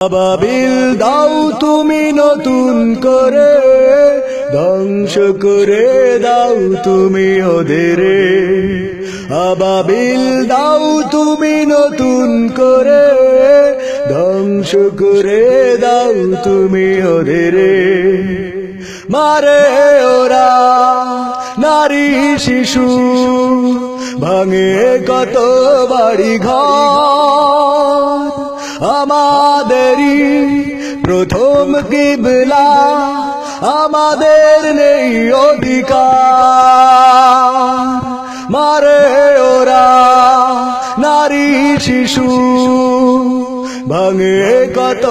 আবাবিল দাও তুমি নতুন করে, ধ্বংস করে দাও তুমি ওদের। আবাবিল দাও তুমি নতুন করে, ধ্বংস করে দাও তুমি ওদের। মারে ওরা নারী শিশু, ভাঙে কত বাড়ি ঘর আমাদেরই প্রথম কিবলা, আমাদের নেই অধিকার। মারে ওরা নারী, শিশু, ভাঙে কত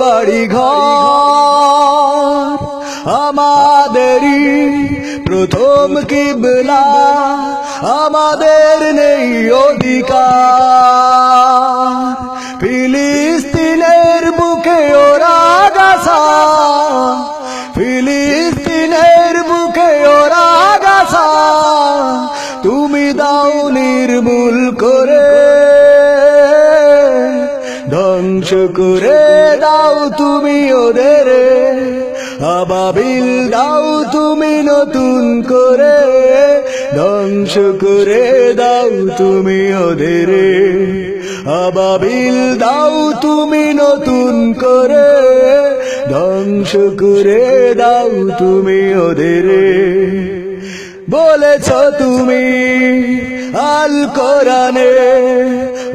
বাড়ি ঘর। আমাদেরই প্রথম কিবলা, আমাদের নেই অধিকার। নির্মূল করে ধ্বংস করে দাও তুমি ওদের। আবাবিল দাও তুমি নতুন করে ধ্বংস করে দাও তুমি ওদের। আবাবিল দাও তুমি নতুন করে ধ্বংস করে দাও তুমি ওদের। বলেছ তুমি আল কোরআনে,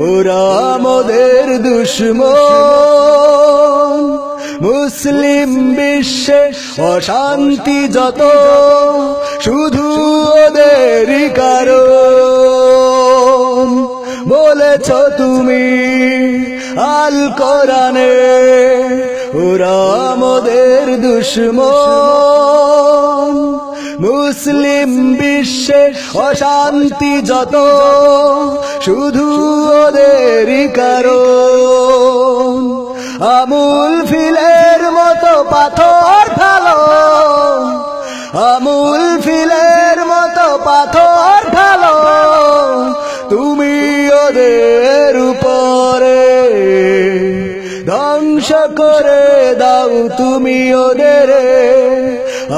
ওরা মোদের দুশ্মন। মুসলিম বিশ্বে অশান্তি যত, শুধু ওদেরই কারণ। বলেছ তুমি আল কোরআনে, ওরা মোদের দুশ্মন। মুসলিম বিশ্বে অশান্তি যত, শুধু ওদেরই কারণ। আমুল ফিলের মতো পাথর ফেলো, আমুল ফিলের মতো পাথর ফেলো। তুমি ওদের উপরে ধ্বংস করে দাও, তুমি ওদের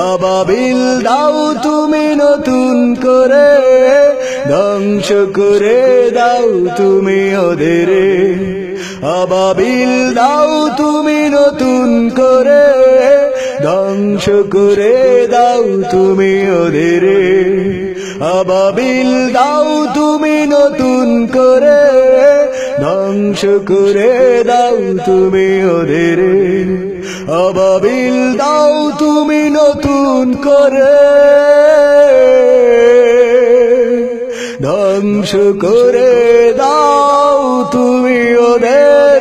আবাবিল দাও তুমি নতুন করে, ধ্বংস করে দাও তুমি ওদের। আবাবিল দাও তুমি নতুন করে, ধ্বংস করে দাও তুমি ওদের। আবাবিল দাও তুমি নতুন করে, ধ্বংস করে দাও তুমি ওদের। আবাবিল দাও তুমি করে। ধ্বংস করে দাও তুমি ওদের।